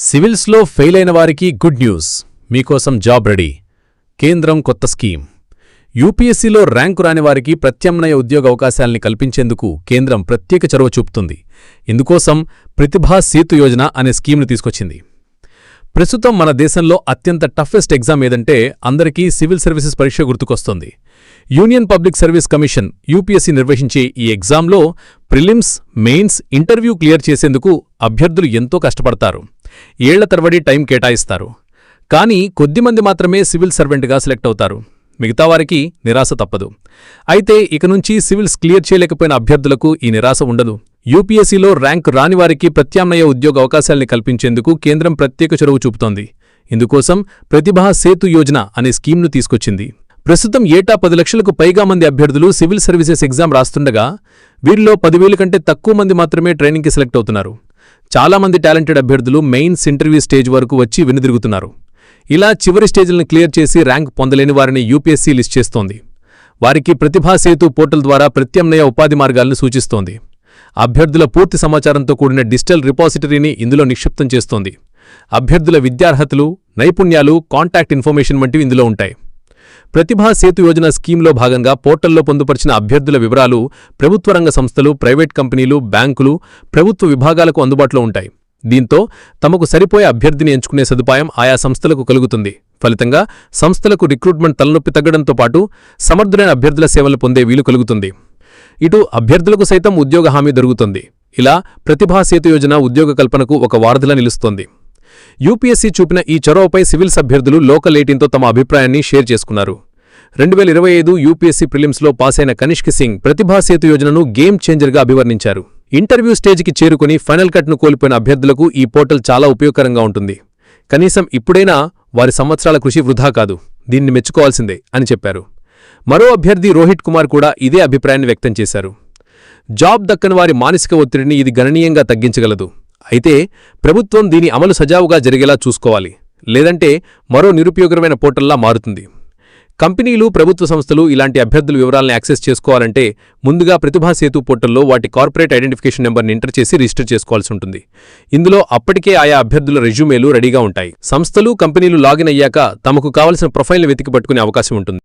సివిల్స్లో fail అయిన వారికి good news. మీకోసం జాబ్ రెడీ. కేంద్రం కొత్త స్కీమ్. యూపీఎస్సీలో ర్యాంకు రాని వారికి ప్రత్యామ్నాయ ఉద్యోగ అవకాశాల్ని కల్పించేందుకు కేంద్రం ప్రత్యేక చొరవ చూపుతుంది. ఇందుకోసం ప్రతిభా సేతు యోజన అనే స్కీమ్ను తీసుకొచ్చింది. ప్రస్తుతం మన దేశంలో అత్యంత టఫెస్ట్ ఎగ్జామ్ ఏదంటే అందరికీ సివిల్ సర్వీసెస్ పరీక్ష గుర్తుకొస్తోంది. Union public service commission UPSC నిర్వహించే ఈ ఎగ్జామ్లో ప్రిలిమ్స్ మెయిన్స్ ఇంటర్వ్యూ క్లియర్ చేసేందుకు అభ్యర్థులు ఎంతో కష్టపడతారు. ఏళ్ళ తరబడి టైం కేటాయిస్తారు. కానీ కొద్దిమంది మాత్రమే సివిల్ సర్వెంట్గా సెలెక్ట్ అవుతారు. మిగతా వారికి నిరాశ తప్పదు. అయితే ఇక నుంచి సివిల్స్ క్లియర్ చేయలేకపోయిన అభ్యర్థులకు ఈ నిరాశ ఉండదు. యూపీఎస్సీలో ర్యాంక్ రాని వారికి ప్రత్యామ్నాయ ఉద్యోగ అవకాశాల్ని కల్పించేందుకు కేంద్రం ప్రత్యేక చొరవ చూపుతోంది. ఇందుకోసం ప్రతిభా సేతు యోజన అనే స్కీమ్ను తీసుకొచ్చింది. ప్రస్తుతం ఏటా పది లక్షలకు పైగా మంది అభ్యర్థులు సివిల్ సర్వీసెస్ ఎగ్జామ్ రాస్తుండగా వీరిలో పదివేలు కంటే తక్కువ మంది మాత్రమే ట్రైనింగ్కి సెలెక్ట్ అవుతున్నారు. చాలా మంది టాలెంటెడ్ అభ్యర్థులు మెయిన్స్ ఇంటర్వ్యూ స్టేజ్ వరకు వచ్చి వెనుదిరుగుతున్నారు. ఇలా చివరి స్టేజ్లను క్లియర్ చేసి ర్యాంక్ పొందలేని వారిని యూపీఎస్సీ లిస్ట్ చేస్తోంది. వారికి ప్రతిభాసేతు పోర్టల్ ద్వారా ప్రత్యామ్నాయ ఉపాధి మార్గాలను సూచిస్తోంది. అభ్యర్థుల పూర్తి సమాచారంతో కూడిన డిజిటల్ రిపాజిటరీని ఇందులో నిక్షిప్తం చేస్తోంది. అభ్యర్థుల విద్యార్హతలు నైపుణ్యాలు కాంటాక్ట్ ఇన్ఫర్మేషన్ వంటివి ఇందులో ఉంటాయి. ప్రతిభా సేతు యోజన స్కీమ్లో భాగంగా పోర్టల్లో పొందుపరిచిన అభ్యర్థుల వివరాలు ప్రభుత్వ రంగ సంస్థలు ప్రైవేట్ కంపెనీలు బ్యాంకులు ప్రభుత్వ విభాగాలకు అందుబాటులో ఉంటాయి. దీంతో తమకు సరిపోయే అభ్యర్థిని ఎంచుకునే సదుపాయం ఆయా సంస్థలకు కలుగుతుంది. ఫలితంగా సంస్థలకు రిక్రూట్మెంట్ తలనొప్పి తగ్గడంతో పాటు సమర్థులైన అభ్యర్థుల సేవలు పొందే వీలు కలుగుతుంది. ఇటు అభ్యర్థులకు సైతం ఉద్యోగ హామీ దొరుకుతుంది. ఇలా ప్రతిభా సేతు యోజన ఉద్యోగ కల్పనకు ఒక వారధిలా నిలుస్తోంది. యూపీఎస్సీ చూపిన ఈ చొరవపై సివిల్స్ అభ్యర్థులు లోకల్ ఎయిటీన్తో తమ అభిప్రాయాన్ని షేర్ చేసుకున్నారు. రెండు వేల ఇరవై ఐదు యూపీఎస్సీ ప్రిలిమ్స్లో పాసైన కనిష్క్ సింగ్ ప్రతిభాసేతు యోజనను గేమ్ చేంజర్గా అభివర్ణించారు. ఇంటర్వ్యూ స్టేజ్కి చేరుకుని ఫైనల్ కట్ను కోల్పోయిన అభ్యర్థులకు ఈ పోర్టల్ చాలా ఉపయోగకరంగా ఉంటుంది. కనీసం ఇప్పుడైనా వారి సంవత్సరాల కృషి వృధా కాదు. దీన్ని మెచ్చుకోవాల్సిందే అని చెప్పారు. మరో అభ్యర్థి రోహిత్ కుమార్ కూడా ఇదే అభిప్రాయాన్ని వ్యక్తం చేశారు. జాబ్ దక్కని వారి మానసిక ఒత్తిడిని ఇది గణనీయంగా తగ్గించగలదు. అయితే ప్రభుత్వం దీని అమలు సజావుగా జరిగేలా చూసుకోవాలి. లేదంటే మరో నిరుపయోగమైన పోర్టల్లా మారుతుంది. కంపెనీలు ప్రభుత్వ సంస్థలు ఇలాంటి అభ్యర్థుల వివరాలను యాక్సెస్ చేసుకోవాలంటే ముందుగా ప్రతిభా సేతు పోర్టల్లో వాటి కార్పొరేట్ ఐడెంటిఫికేషన్ నెంబర్ని ఎంటర్ చేసి రిజిస్టర్ చేసుకోవాల్సి ఉంటుంది. ఇందులో అప్పటికే ఆయా అభ్యర్థుల రెజ్యూమేలు రెడీగా ఉంటాయి. సంస్థలు కంపెనీలు లాగిన్ అయ్యాక తమకు కావలసిన ప్రొఫైల్ని వెతికి పట్టుకునే అవకాశం ఉంటుంది.